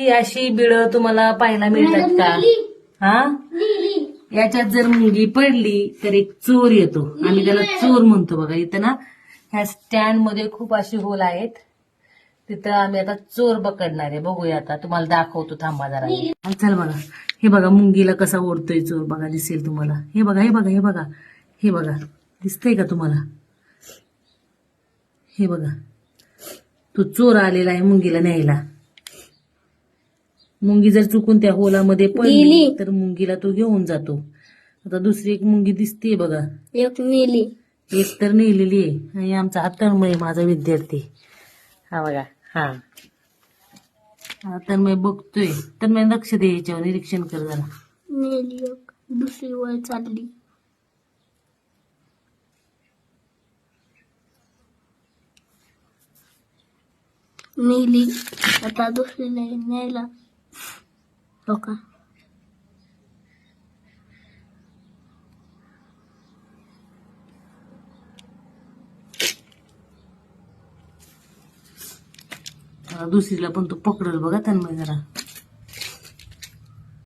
ही अशी बिळ तुम्हाला पाहायला मिळतात का? हा? याच्यात जर मुंगी पडली तर एक चोर येतो. आम्ही त्याला चोर म्हणतो बघा इथं ना. ह्या स्टँडमध्ये खूप अशी होल आहेत. तिथं आम्ही आता चोर पकडणार आहे. बघूया आता. तुम्हाला दाखवतो. थांबा जरा. चल बघा. हे बघा मुंगीला कसा ओढतोय चोर. बघा दिसेल तुम्हाला. हे बघा हे बघा हे बघा. हे बघा. दिसतंय का तुम्हाला? हे बघा. तो चोर आलेला आहे मुंगीला न्यायला. मुंगी जर चुकून त्या होलामध्ये पडली तर मुंगीला तो घेऊन जातो. आता दुसरी एक मुंगी दिसते बघा. एक नेली. एक तर नेलेली आहे. आणि आमचा हा तन्मय माझा विद्यार्थी. हा बघा हा. हा तन्मय बघतोय. तन्मय लक्ष दे याच्यावर निरीक्षण कर जरा. नेली एक. दुसरी वर चालली. नेली. आता दुसरी नाही न्यायला हो का हा, दुसरीला पण तो पकडल बघा तन्मय जरा